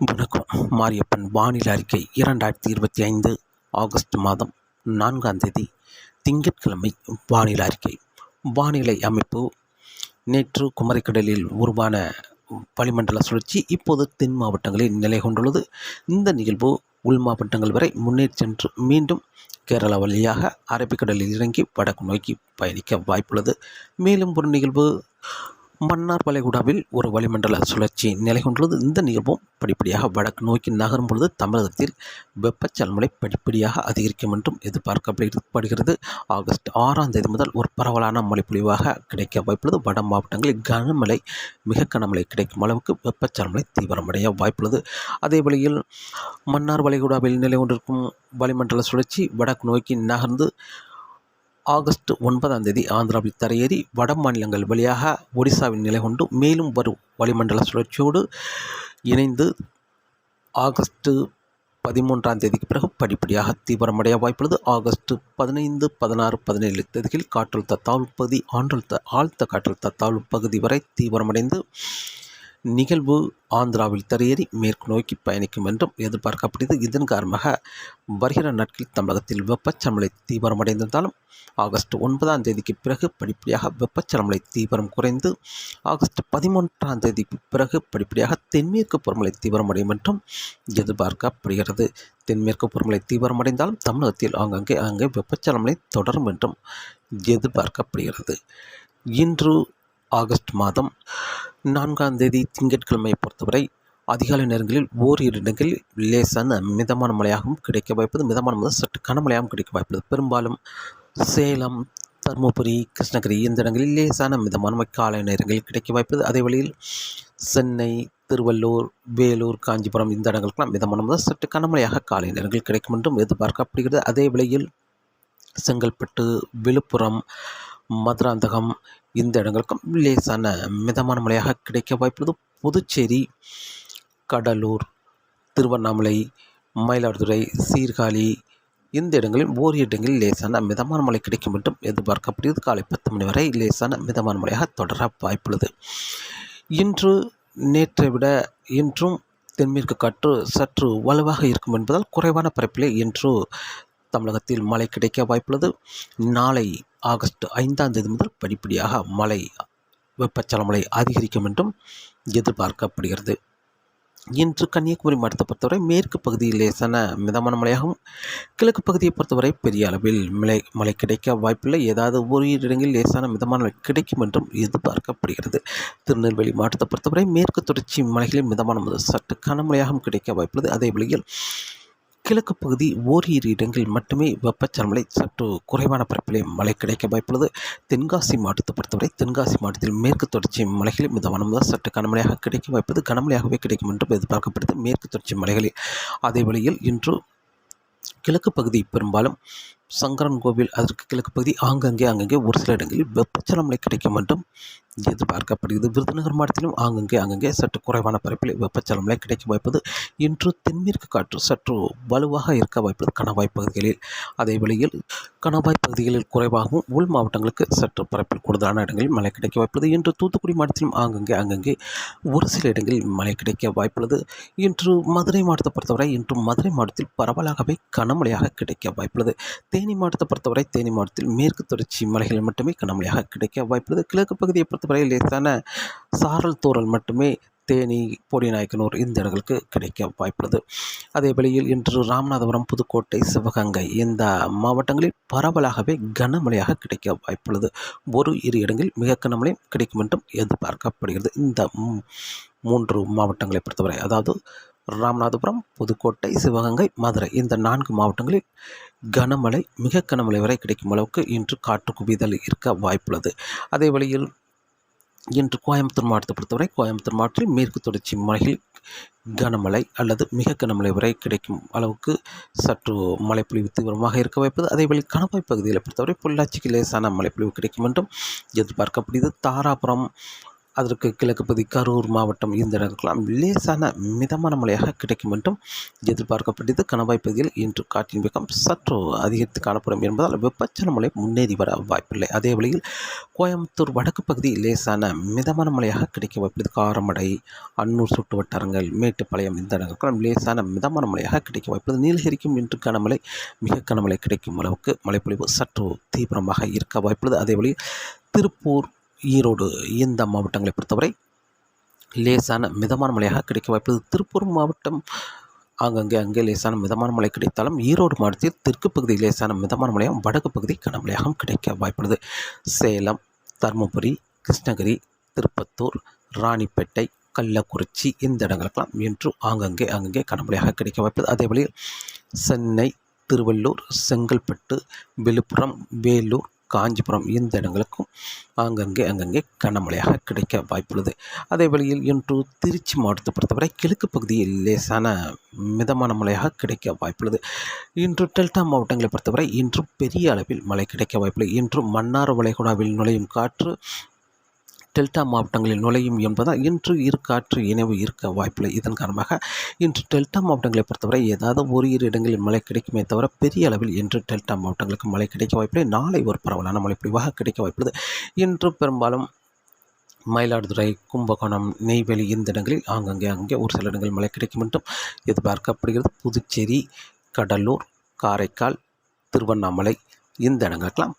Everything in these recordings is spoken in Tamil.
வணக்கம். மாரியப்பன் வானிலை அறிக்கை இரண்டாயிரத்தி இருபத்தி ஐந்து ஆகஸ்ட் மாதம் நான்காம் தேதி திங்கட்கிழமை வானிலை அறிக்கை. வானிலை அமைப்பு நேற்று குமரிக்கடலில் உருவான வளிமண்டல சுழற்சி இப்போது தென் மாவட்டங்களில் நிலை கொண்டுள்ளது. இந்த நிகழ்வு உள் மாவட்டங்கள் வரை முன்னேறி சென்று மீண்டும் கேரளா வழியாக அரபிக்கடலில் இறங்கி வடக்கு நோக்கி பயணிக்க வாய்ப்புள்ளது. மேலும் ஒரு நிகழ்வு மன்னார் வளைகுடாவில் ஒரு வளிமண்டல சுழற்சி நிலை கொண்டுள்ளது. இந்த நிகழ்வும் படிப்படியாக வடக்கு நோக்கி நகரும் பொழுது தமிழகத்தில் வெப்பச்சலமலை படிப்படியாக அதிகரிக்கும் என்றும் எதிர்பார்க்கப்படுகிறது. ஆகஸ்ட் ஆறாம் தேதி முதல் ஒரு பரவலான மழை பொழிவாக கிடைக்க வாய்ப்புள்ளது. வட மாவட்டங்களில் கனமழை மிக கனமழை கிடைக்கும் அளவுக்கு வெப்பச்சலமலை தீவிரமடைய வாய்ப்புள்ளது. அதே வழியில் மன்னார் வளைகுடாவில் நிலை கொண்டிருக்கும் வளிமண்டல சுழற்சி வடக்கு நோக்கி நகர்ந்து ஆகஸ்ட் ஒன்பதாம் தேதி ஆந்திராவில் தரையேறி வட மாநிலங்கள் வழியாக ஒடிசாவில் நிலை கொண்டு மேலும் வரும் வளிமண்டல சுழற்சியோடு இணைந்து ஆகஸ்ட் பதிமூன்றாம் தேதிக்கு பிறகு படிப்படியாக தீவிரமடைய வாய்ப்புள்ளது. ஆகஸ்ட் பதினைந்து பதினாறு பதினேழு தேதிகளில் காற்றழுத்த தாழ்வு பகுதி ஆண்டழுத்த ஆழ்த்த காற்றழுத்த தாழ்வு பகுதி வரை தீவிரமடைந்து நிகழ்வு ஆந்திராவில் தரையேறி மேற்கு நோக்கி பயணிக்கும் என்றும் எதிர்பார்க்கப்படுகிறது. இதன் காரணமாக வருகிற நாட்களில் தமிழகத்தில் வெப்பச்சலமலை தீவிரமடைந்திருந்தாலும் ஆகஸ்ட் ஒன்பதாம் தேதிக்கு பிறகு படிப்படியாக வெப்பச்சலமலை தீவிரம் குறைந்து ஆகஸ்ட் பதிமூன்றாம் தேதிக்கு பிறகு படிப்படியாக தென்மேற்கு பருவமழை தீவிரமடையும் என்றும் எதிர்பார்க்கப்படுகிறது. தென்மேற்கு பருவமழை தீவிரமடைந்தாலும் தமிழகத்தில் ஆங்காங்கே அங்கே வெப்பச்சலமலை தொடரும் என்றும் எதிர்பார்க்கப்படுகிறது. இன்று ஆகஸ்ட் மாதம் நான்காம் தேதி திங்கட்கிழமையை பொறுத்தவரை அதிகாலை நேரங்களில் ஓரிரு இடங்களில் லேசான மிதமான மழையாகவும் கிடைக்க வாய்ப்பது மிதமான முதல் சற்று கனமழையாகவும் கிடைக்க வாய்ப்புள்ளது. பெரும்பாலும் சேலம் தருமபுரி கிருஷ்ணகிரி இந்த இடங்களில் லேசான மிதமான காலை நேரங்களில் கிடைக்க வாய்ப்பது அதே வழியில் சென்னை திருவள்ளூர் வேலூர் காஞ்சிபுரம் இந்த இடங்களுக்கெல்லாம் மிதமான முதல் சற்று கனமழையாக காலை நேரங்கள் கிடைக்கும் என்றும் எதிர்பார்க்கப்படுகிறது. அதே வேளையில் செங்கல்பட்டு விழுப்புரம் மதுராந்தகம் இந்த இடங்களுக்கும் லேசான மிதமான மழையாக கிடைக்க வாய்ப்புள்ளது. புதுச்சேரி கடலூர் திருவண்ணாமலை மயிலாடுதுறை சீர்காழி இந்த இடங்களில் ஓரிரு இடங்களில் லேசான மிதமான மழை கிடைக்கும் என்றும் எதிர்பார்க்கப்படுகிறது. காலை பத்து மணி வரை லேசான மிதமான மழையாக தொடர வாய்ப்புள்ளது. இன்று நேற்றை விட இன்றும் தென்மேற்கு காற்று சற்று வலுவாக இருக்கும் என்பதால் குறைவான பரப்பிலே இன்று தமிழகத்தில் மழை கிடைக்க வாய்ப்புள்ளது. நாளை ஆகஸ்ட் ஐந்தாம் தேதி முதல் படிப்படியாக மழை வெப்பச்சலமலை அதிகரிக்கும் என்றும் எதிர்பார்க்கப்படுகிறது. இன்று கன்னியாகுமரி மாவட்டத்தை பொறுத்தவரை மேற்கு பகுதியில் லேசான மிதமான மழையாகவும் கிழக்கு பகுதியை பொறுத்தவரை பெரிய அளவில் மழை மழை கிடைக்க வாய்ப்பில்லை. ஏதாவது ஒரு இடங்களில் லேசான மிதமான மழை கிடைக்கும் என்றும் எதிர்பார்க்கப்படுகிறது. திருநெல்வேலி மாவட்டத்தை பொறுத்தவரை மேற்கு தொடர்ச்சி மலைகளில் மிதமான முதல் சற்று கனமழையாகவும் கிடைக்க வாய்ப்புள்ளது. அதே வழியில் கிழக்கு பகுதி ஓரிரு இடங்களில் மட்டுமே வெப்பச்சலமலை சற்று குறைவான பரப்பிலே மழை கிடைக்க வாய்ப்புள்ளது. தென்காசி மாவட்டத்தை பொறுத்தவரை தென்காசி மாவட்டத்தில் மேற்கு தொடர்ச்சி மலைகளில் மிதமான முதல் சற்று கனமழையாக கிடைக்க வாய்ப்பது கனமழையாகவே கிடைக்கும் என்றும் எதிர்பார்க்கப்படுது மேற்கு தொடர்ச்சி மலைகளில். அதே வழியில் இன்று கிழக்கு பகுதி பெரும்பாலும் சங்கரன் கோவில் அதற்கு கிழக்கு பகுதி ஆங்கங்கே அங்கங்கே ஒரு சில இடங்களில் வெப்பச்சலமலை கிடைக்கும் என்றும் எதிர்பார்க்கப்படுகிறது. விருதுநகர் மாவட்டத்திலும் ஆங்கங்கே அங்கங்கே சற்று குறைவான பரப்பில் வெப்பச்சலமலை கிடைக்க வாய்ப்பது. இன்று தென்மேற்கு காற்று சற்று வலுவாக இருக்க வாய்ப்பது கணவாய் பகுதிகளில். அதே வழியில் கணவாய் பகுதிகளில் குறைவாகவும் உள் மாவட்டங்களுக்கு சற்று பரப்பில் கூடுதலான இடங்களில் மழை கிடைக்க வாய்ப்புள்ளது. இன்று தூத்துக்குடி மாவட்டத்திலும் ஆங்கங்கே அங்கங்கே ஒரு சில இடங்களில் மழை கிடைக்க வாய்ப்புள்ளது. இன்று மதுரை மாவட்டத்தை பொறுத்தவரை இன்று மதுரை மாவட்டத்தில் பரவலாகவே கனமழையாக கிடைக்க வாய்ப்புள்ளது. தேனி மாவட்டத்தை பொறுத்தவரை தேனி மாவட்டத்தில் மேற்கு தொடர்ச்சி மலைகளில் மட்டுமே கனமழையாக கிடைக்க வாய்ப்புள்ளது. கிழக்கு பகுதியை பொறுத்தவரை லேசான சாரல் தூறல் மட்டுமே தேனி பொடிநாயக்கனூர் இந்த இடங்களுக்கு கிடைக்க வாய்ப்புள்ளது. அதே வழியில் இன்று ராமநாதபுரம் புதுக்கோட்டை சிவகங்கை இந்த மாவட்டங்களில் பரவலாகவே கனமழையாக கிடைக்க வாய்ப்புள்ளது. ஒரு இரு இடங்களில் மிக கனமழை கிடைக்கும் என்றும் எதிர்பார்க்கப்படுகிறது. இந்த மூன்று மாவட்டங்களை பொறுத்தவரை அதாவது ராமநாதபுரம் புதுக்கோட்டை சிவகங்கை மதுரை இந்த நான்கு மாவட்டங்களில் கனமழை மிக கனமழை வரை கிடைக்கும் அளவுக்கு இன்று காற்று குவிதல் இருக்க வாய்ப்புள்ளது. அதே வழியில் இன்று கோயம்புத்தூர் மாவட்டத்தை பொறுத்தவரை கோயம்புத்தூர் மாவட்டத்தில் மேற்கு தொடர்ச்சி மலையில் கனமழை அல்லது மிக கனமழை வரை கிடைக்கும் அளவுக்கு சற்று மழைப்பொழிவு தீவிரமாக இருக்க வைப்பது அதேபோல் கணவாய் பகுதிகளை பொறுத்தவரை பொள்ளாச்சிக்கு லேசான மழைப்பொழிவு கிடைக்கும் என்றும் எதிர்பார்க்கப்படுகிறது. தாராபுரம் அதற்கு கிழக்கு பகுதி கரூர் மாவட்டம் இந்த இடங்களுக்கெல்லாம் லேசான மிதமான மழையாக கிடைக்கும் என்றும் எதிர்பார்க்கப்பட்டது. கணவாய் பகுதியில் இன்று காற்றின் வேகம் சற்று அதிகரித்து காணப்படும் என்பதால் வெப்பச்சல மழை முன்னேறி வர வாய்ப்பில்லை. அதே வழியில் கோயம்புத்தூர் வடக்கு பகுதி லேசான மிதமான மழையாக கிடைக்க வாய்ப்புள்ளது காரமடை அன்னூர் சுட்டு வட்டாரங்கள் மேட்டுப்பாளையம் இந்த இடங்களுக்கெல்லாம் லேசான மிதமான மழையாக கிடைக்க வாய்ப்புள்ளது நீலகிரிக்கும் இன்று கனமழை மிக கனமழை கிடைக்கும் அளவுக்கு மழைப்பொழிவு சற்று தீவிரமாக இருக்க வாய்ப்புள்ளது அதே வழியில் திருப்பூர் ஈரோடு இந்த மாவட்டங்களை பொறுத்தவரை லேசான மிதமான மழையாக கிடைக்க வாய்ப்பு திருப்பூர் மாவட்டம் ஆங்கங்கே அங்கே லேசான மிதமான மழை கிடைத்தாலும் ஈரோடு மாவட்டத்தில் தெற்கு பகுதி லேசான மிதமான மழையும் வடக்கு பகுதி கனமழையாகவும் கிடைக்க வாய்ப்புள்ளது சேலம் தருமபுரி கிருஷ்ணகிரி திருப்பத்தூர் ராணிப்பேட்டை கள்ளக்குறிச்சி இந்த இடங்களுக்கெல்லாம் இன்று ஆங்கங்கே அங்கங்கே கனமழையாக கிடைக்க வாய்ப்பது அதே வழியில் சென்னை திருவள்ளூர் செங்கல்பட்டு விழுப்புரம் வேலூர் காஞ்சிபுரம் இந்த இடங்களுக்கும் அங்கங்கே அங்கங்கே கனமழையாக கிடைக்க வாய்ப்புள்ளது. அதே வழியில் இன்று திருச்சி மாவட்டத்தை பொறுத்தவரை கிழக்கு பகுதியில் லேசான மிதமான மழையாக கிடைக்க வாய்ப்புள்ளது. இன்று டெல்டா மாவட்டங்களை பொறுத்தவரை இன்று பெரிய அளவில் மழை கிடைக்க வாய்ப்புள்ளது. இன்று மன்னார் வளைகுடாவில் நுழையும் காற்று டெல்டா மாவட்டங்களில் நுழையும் என்பதால் இன்று இரு காற்று இணைவு இருக்க வாய்ப்பில்லை. இதன் காரணமாக இன்று டெல்டா மாவட்டங்களை பொறுத்தவரை ஏதாவது ஒரு இரு இடங்களில் மழை கிடைக்குமே தவிர பெரிய அளவில் இன்று டெல்டா மாவட்டங்களுக்கு மழை கிடைக்க வாய்ப்பில்லை. நாளை ஒரு பரவலான மழை பொழிவாக கிடைக்க வாய்ப்புள்ளது. இன்று பெரும்பாலும் மயிலாடுதுறை கும்பகோணம் நெய்வேலி இந்த இடங்களில் ஆங்கங்கே அங்கே ஒரு சில இடங்களில் மழை கிடைக்கும் என்றும் எதிர்பார்க்கப்படுகிறது. புதுச்சேரி கடலூர் காரைக்கால் திருவண்ணாமலை இந்த இடங்களுக்கெல்லாம்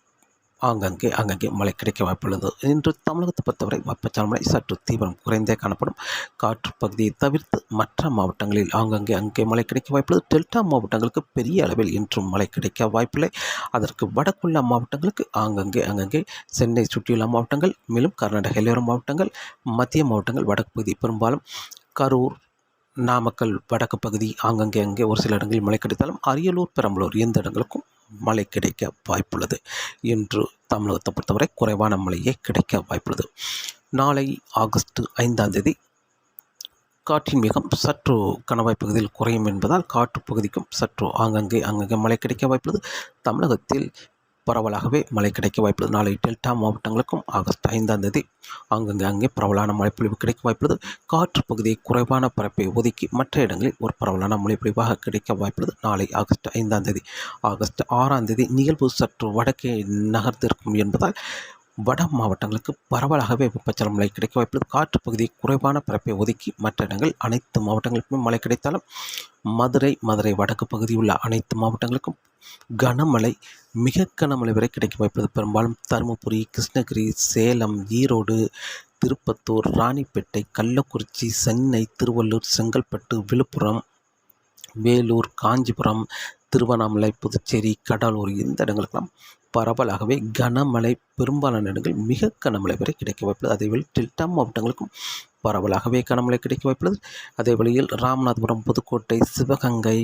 ஆங்கங்கே அங்கங்கே மழை கிடைக்க வாய்ப்புள்ளது இன்று தமிழகத்தை பொறுத்தவரை வெப்பச்சலமழை சற்று தீவிரம் குறைந்தே காணப்படும். காற்று பகுதியை தவிர்த்து மற்ற மாவட்டங்களில் ஆங்கங்கே அங்கே மழை கிடைக்க வாய்ப்புள்ளது. டெல்டா மாவட்டங்களுக்கு பெரிய அளவில் இன்றும் மழை கிடைக்க வாய்ப்பில்லை. அதற்கு வடக்குள்ள மாவட்டங்களுக்கு ஆங்கங்கே அங்கங்கே சென்னை சுற்றியுள்ள மாவட்டங்கள் மேலும் கர்நாடக எல்லையோர மாவட்டங்கள் மத்திய மாவட்டங்கள் வடக்கு பகுதி பெரும்பாலும் கரூர் நாமக்கல் வடக்கு பகுதி ஆங்கங்கே அங்கே ஒரு சில இடங்களில் மழை கிடைத்தாலும் அரியலூர் பெரம்பலூர் எந்த இடங்களுக்கும் மழை கிடைக்க வாய்ப்புள்ளது என்று தமிழகத்தை பொறுத்தவரை குறைவான மழையே கிடைக்க வாய்ப்புள்ளது. நாளை ஆகஸ்ட் ஐந்தாம் தேதி காற்றின் வேகம் சற்று கணவாய் பகுதியில் குறையும் என்பதால் காற்று பகுதிக்கும் சற்று ஆங்கங்கே அங்கங்கே மழை கிடைக்க வாய்ப்புள்ளது. தமிழகத்தில் பரவலாகவே மழை கிடைக்க வாய்ப்புள்ளது. நாளை டெல்டா மாவட்டங்களுக்கும் ஆகஸ்ட் ஐந்தாம் தேதி அங்கங்கே அங்கே பரவலான மழைப்பொழிவு கிடைக்க வாய்ப்புள்ளது. காற்று பகுதியை குறைவான பரப்பை ஒதுக்கி மற்ற இடங்களில் ஒரு பரவலான மழைப்பொழிவாக கிடைக்க வாய்ப்புள்ளது. நாளை ஆகஸ்ட் ஐந்தாம் தேதி ஆகஸ்ட் ஆறாம் தேதி நிகழ்வு சற்று வடக்கே நகர்ந்திருக்கும் என்பதால் வட மாவட்டங்களுக்கு பரவலாகவே வெப்பச்சல மழை கிடைக்க வாய்ப்புள்ளது. காற்று பகுதியை குறைவான பரப்பை ஒதுக்கி மற்ற இடங்கள் அனைத்து மாவட்டங்களுக்குமே மழை கிடைத்தாலும் மதுரை மதுரை வடக்கு பகுதியில் உள்ள அனைத்து மாவட்டங்களுக்கும் கனமழை மிக கனமழை வரை கிடைக்கும் வாய்ப்புள்ளது. பெரும்பாலும் தருமபுரி கிருஷ்ணகிரி சேலம் ஈரோடு திருப்பத்தூர் ராணிப்பேட்டை கள்ளக்குறிச்சி சென்னை திருவள்ளூர் செங்கல்பட்டு விழுப்புரம் வேலூர் காஞ்சிபுரம் திருவண்ணாமலை புதுச்சேரி கடலூர் இந்த இடங்களுக்கெல்லாம் பரவலாகவே கனமழை பெரும்பாலான இடங்கள் மிக கனமழை வரை கிடைக்க வாய்ப்புள்ளது. அதேவேளை டெல்டா மாவட்டங்களுக்கும் பரவலாகவே கனமழை கிடைக்க வாய்ப்புள்ளது. அதே வழியில் ராமநாதபுரம் புதுக்கோட்டை சிவகங்கை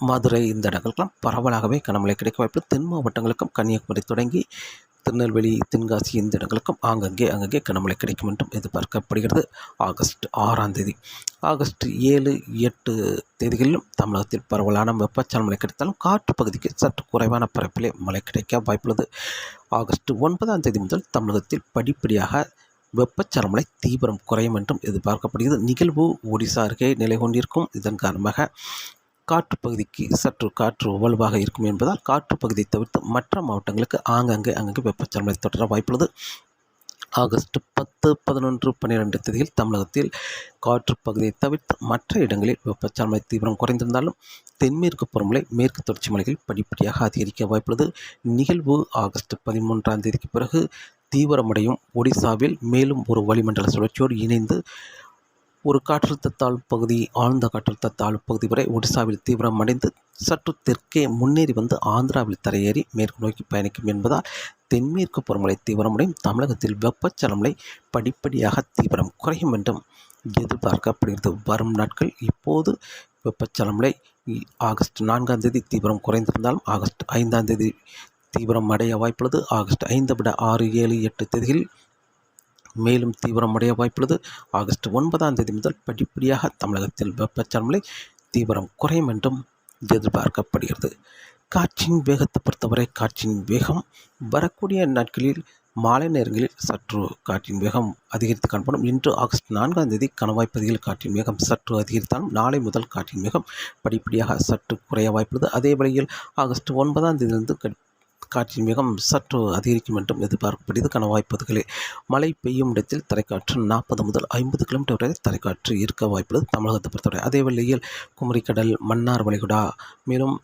மதுரை இந்த இடங்களுக்கெல்லாம் பரவலாகவே கனமழை கிடைக்க வாய்ப்பு தென் மாவட்டங்களுக்கும் கன்னியாகுமரி தொடங்கி திருநெல்வேலி தென்காசி இந்த இடங்களுக்கும் ஆங்கங்கே அங்கங்கே கனமழை கிடைக்கும் என்றும் எதிர்பார்க்கப்படுகிறது. ஆகஸ்ட் ஆறாம் தேதி ஆகஸ்ட் ஏழு எட்டு தேதிகளிலும் தமிழகத்தில் பரவலான வெப்பச்சலன மழை கிடைத்தாலும் காற்று பகுதிக்கு சற்று குறைவான பரப்பிலே மழை கிடைக்க வாய்ப்புள்ளது. ஆகஸ்ட் ஒன்பதாம் தேதி முதல் தமிழகத்தில் படிப்படியாக வெப்பச்சலமலை தீவிரம் குறையும் என்றும் எதிர்பார்க்கப்படுகிறது. நிகழ்வு ஒடிசா அருகே நிலை கொண்டிருக்கும் இதன் காரணமாக காற்று பகுதிக்கு சற்று காற்று வலுவாக இருக்கும் என்பதால் காற்று பகுதியை தவிர்த்து மற்ற மாவட்டங்களுக்கு ஆங்காங்கே அங்கங்கே வெப்பச்சலமலை தொடர வாய்ப்புள்ளது. ஆகஸ்ட் பத்து பதினொன்று பன்னிரெண்டு தேதியில் தமிழகத்தில் காற்று பகுதியை தவிர்த்து மற்ற இடங்களில் வெப்பச்சலமலை தீவிரம் குறைந்திருந்தாலும் தென்மேற்கு பருவமழை மேற்கு தொடர்ச்சி மலைகள் படிப்படியாக அதிகரிக்க வாய்ப்புள்ளது. நிகழ்வு ஆகஸ்ட் பதிமூன்றாம் தேதிக்கு பிறகு தீவிரமடையும் ஒடிசாவில் மேலும் ஒரு வளிமண்டல சுழற்சியோடு இணைந்து ஒரு காற்றழுத்த தாழ்வு பகுதி ஆழ்ந்த காற்றழுத்த தாழ்வு பகுதி வரை ஒடிசாவில் தீவிரம் அடைந்து சற்று தெற்கே முன்னேறி வந்து ஆந்திராவில் தரையேறி மேற்கு நோக்கி பயணிக்கும் என்பதால் தென்மேற்கு பருவமழை தீவிரமடையும். தமிழகத்தில் வெப்பச்சலமலை படிப்படியாக தீவிரம் குறையும் என்றும் எதிர்பார்க்கப்படுகிறது. வரும் நாட்கள் இப்போது வெப்பச்சலமலை ஆகஸ்ட் நான்காம் தேதி தீவிரம் குறைந்திருந்தாலும் ஆகஸ்ட் ஐந்தாம் தேதி தீவிரம் அடைய வாய்ப்புள்ளது. ஆகஸ்ட் ஐந்து விட ஆறு ஏழு எட்டு தேதிகளில் மேலும் தீவிரமடைய வாய்ப்புள்ளது. ஆகஸ்ட் ஒன்பதாம் தேதி முதல் படிப்படியாக தமிழகத்தில் வெப்பச்சலமலை தீவிரம் குறையும் என்றும் எதிர்பார்க்கப்படுகிறது. காற்றின் வேகத்தை பொறுத்தவரை காற்றின் வேகம் வரக்கூடிய நாட்களில் மாலை நேரங்களில் சற்று காற்றின் வேகம் அதிகரித்து காணப்படும். இன்று ஆகஸ்ட் நான்காம் தேதி கணவாய் பகுதியில் காற்றின் வேகம் சற்று அதிகரித்தாலும் நாளை முதல் காற்றின் வேகம் படிப்படியாக சற்று குறைய வாய்ப்புள்ளது. அதே வழியில் ஆகஸ்ட் ஒன்பதாம் தேதியிலிருந்து கட்- காற்றின் வேகம் சற்று அதிகரிக்கும் என்றும் எதிர்பார்க்கப்படுகிறது கணவாய் மழை பெய்யும் இடத்தில் தரைக்காற்று நாற்பது முதல் ஐம்பது கிலோமீட்டர் வரை தரைக்காற்று இருக்க வாய்ப்புள்ளது தமிழகத்தை பொறுத்தவரை. அதே வேளையில் குமரிக்கடல் மன்னார் வளைகுடா மேலும்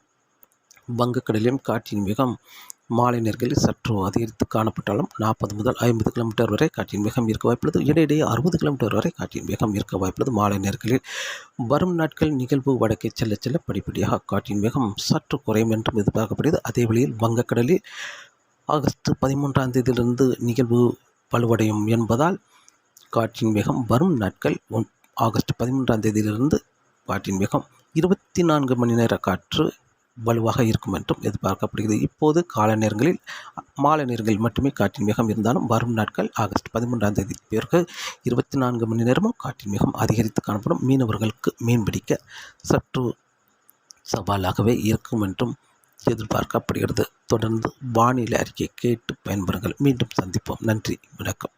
வங்கக்கடலிலும் காற்றின் வேகம் மாலை நேரங்களில் சற்று அதிகரித்து காணப்பட்டாலும் நாற்பது முதல் ஐம்பது கிலோமீட்டர் வரை காற்றின் வேகம் இருக்க வாய்ப்புள்ளது. இடையிடையே அறுபது கிலோமீட்டர் வரை காற்றின் வேகம் இருக்க வாய்ப்புள்ளது. மாலை நேரங்களில் வரும் நாட்கள் நிகழ்வு வடக்கே செல்ல செல்ல படிப்படியாக காற்றின் வேகம் சற்று குறையும் என்றும் எதிர்பார்க்கப்படுகிறது. அதே வழியில் வங்கக்கடலில் ஆகஸ்ட் பதிமூன்றாம் தேதியிலிருந்து நிகழ்வு வலுவடையும் என்பதால் காற்றின் வேகம் வரும் நாட்கள் ஒன்- ஆகஸ்ட் பதிமூன்றாம் தேதியிலிருந்து காற்றின் வேகம் இருபத்தி நான்கு மணி நேர காற்று வலுவாக இருக்கும் என்றும் எதிர்பார்க்கப்படுகிறது. இப்போது காலை நேரங்களில் மாலை நேரங்களில் மட்டுமே காற்றின் வேகம் இருந்தாலும் வரும் நாட்கள் ஆகஸ்ட் பதிமூன்றாம் தேதி பிறகு இருபத்தி நான்கு மணி நேரமும் காற்றின் வேகம் அதிகரித்து காணப்படும். மீனவர்களுக்கு மீன்பிடிக்க சற்று சவாலாகவே இருக்கும் என்றும் எதிர்பார்க்கப்படுகிறது. தொடர்ந்து வானிலை அறிக்கை கேட்டு பயன்பெறுங்கள். மீண்டும் சந்திப்போம். நன்றி. வணக்கம்.